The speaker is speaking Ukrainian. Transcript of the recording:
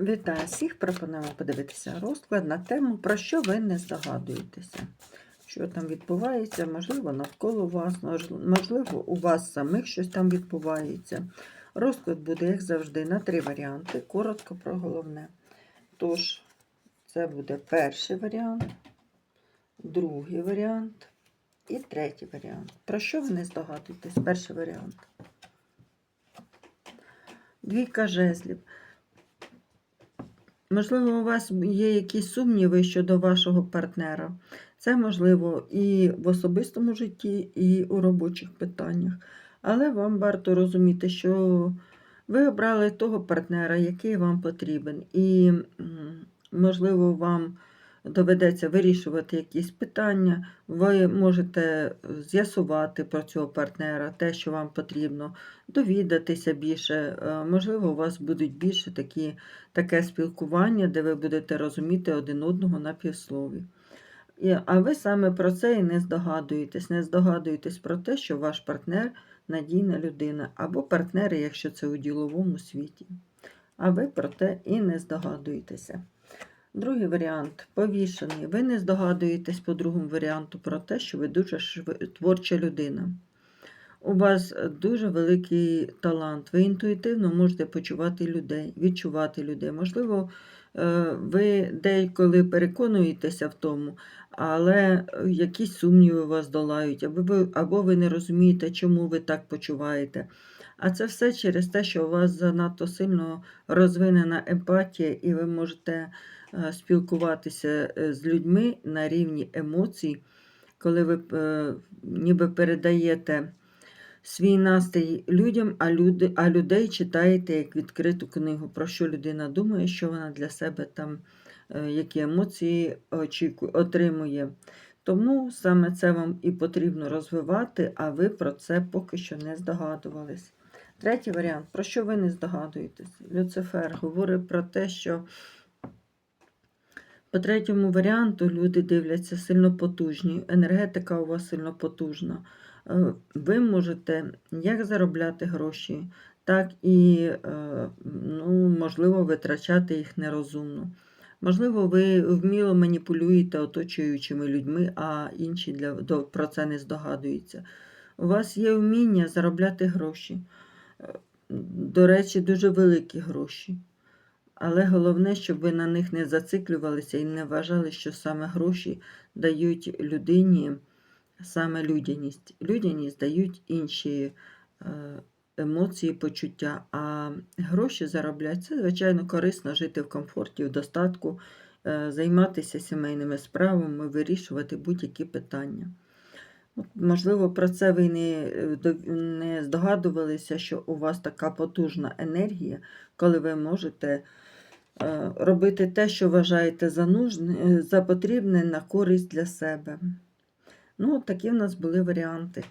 Вітаю всіх! Пропонуємо подивитися розклад на тему, про що ви не здогадуєтеся. Що там відбувається, можливо, навколо вас, можливо, у вас самих щось там відбувається. Розклад буде, як завжди, на три варіанти. Коротко про головне. Тож, це буде перший варіант, другий варіант і третій варіант. Про що ви не здогадуєтесь? Перший варіант. Двійка жезлів. Можливо, у вас є якісь сумніви щодо вашого партнера. Це можливо і в особистому житті, і у робочих питаннях. Але вам варто розуміти, що ви обрали того партнера, який вам потрібен. І, можливо, вам доведеться вирішувати якісь питання. Ви можете з'ясувати про цього партнера те, що вам потрібно, довідатися більше. Е, Можливо, у вас будуть більше такі таке спілкування, де ви будете розуміти один одного на півслові. А ви саме про це і не здогадуєтесь. Не здогадуєтесь про те, що ваш партнер надійна людина, або партнери, якщо це у діловому світі. А ви про те і не здогадуєтеся. Другий варіант повішений. Ви не здогадуєтесь по другому варіанту про те, що ви дуже творча людина. У вас дуже великий талант. Ви інтуїтивно можете почувати людей, відчувати людей. Можливо, е, ви деколи переконуєтеся в тому, але е, якісь сумніви вас долають, або ви не розумієте, чому ви так почуваєте. А це все через те, що у вас занадто сильно розвинена емпатія, і ви можете е, спілкуватися е, з людьми на рівні емоцій, коли ви е, ніби передаєте свій настрій людям, а, люди, а людей читаєте як відкриту книгу, про що людина думає, що вона для себе там, які емоції очікує, отримує. Тому саме це вам і потрібно розвивати, а ви про це поки що не здогадувались. Третій варіант, про що ви не здогадуєтесь? Люцифер говорить про те, що по третьому варіанту люди дивляться сильно потужні, енергетика у вас сильно потужна. Е, Ви можете як заробляти гроші, так і, е, ну, можливо, витрачати їх нерозумно. Можливо, ви вміло маніпулюєте оточуючими людьми, а інші для, про це не здогадуються. У вас є вміння заробляти гроші. До речі, дуже великі гроші. Але головне, щоб ви на них не зациклювалися і не вважали, що саме гроші дають людині саме людяність. Людяність дають інші е, емоції, почуття, а гроші заробляти це, звичайно, корисно жити в комфорті, в достатку, е, займатися сімейними справами, вирішувати будь-які питання. Можливо, про це ви не, е, не здогадувалися, що у вас така потужна енергія, коли ви можете е, робити те, що вважаєте за нужне, е, за потрібне на користь для себе. Ну, такі в нас були варіанти.